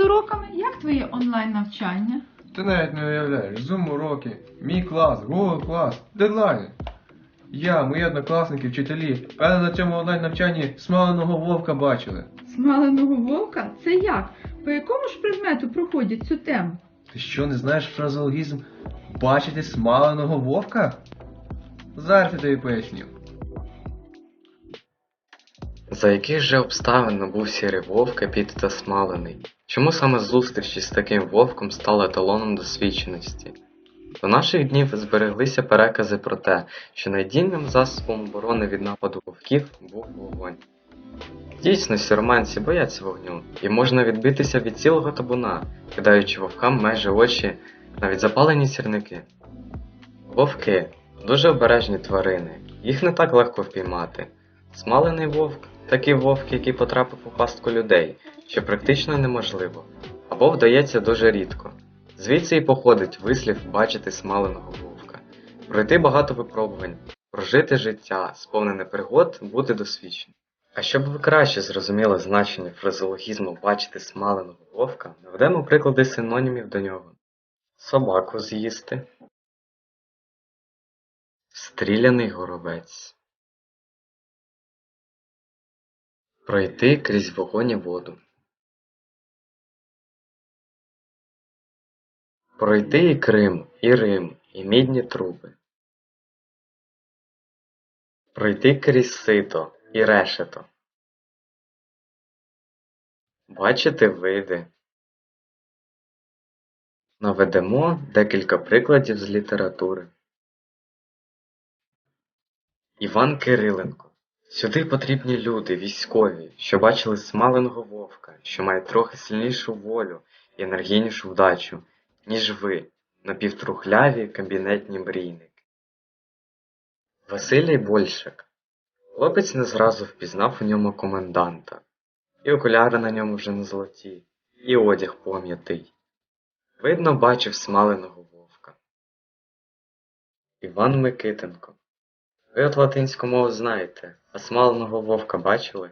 з уроками? Як твоє онлайн навчання? Ти навіть не уявляєш, зум уроки, мій клас, Google клас, дедлайни. Я, мої однокласники, вчителі, певно на цьому онлайн навчанні смаленого вовка бачили. Смаленого вовка? Це як? По якому ж предмету проходять цю тему? Ти що, не знаєш фразеологізм бачити смаленого вовка? Зараз я тобі поясню. За яких же обставин набув сірий вовк епіт та смалений? Чому саме зустріч із таким вовком стала еталоном досвідченості? До наших днів збереглися перекази про те, що найдійним засобом оборони від нападу вовків був вогонь. Дійсно, сіроманці бояться вогню, і можна відбитися від цілого табуна, кидаючи вовкам майже очі навіть запалені сірники. Вовки дуже обережні тварини, їх не так легко впіймати. Смалений вовк такий вовк, який потрапив у пастку людей, що практично неможливо, або вдається дуже рідко. Звідси і походить вислів бачити смаленого вовка, пройти багато випробувань, прожити життя, сповнене пригод, бути досвідченим. А щоб ви краще зрозуміли значення фразеологізму бачити смаленого вовка, наведемо приклади синонімів до нього: собаку з'їсти, стріляний горобець. Пройти крізь вогонь і воду. Пройти і Крим, і Рим, і мідні труби. Пройти крізь сито і решето. Бачити види. Наведемо декілька прикладів з літератури. Іван Кириленко Сюди потрібні люди, військові, що бачили смаленого вовка, що має трохи сильнішу волю і енергійнішу вдачу, ніж ви, напівтрухляві кабінетні мрійники. Василій Большак. Хлопець не зразу впізнав у ньому коменданта. І окуляри на ньому вже не золоті, і одяг пом'ятий. Видно, бачив смаленого вовка. Іван Микитенко. Ви от латинську мову знаєте, а смаленого вовка бачили?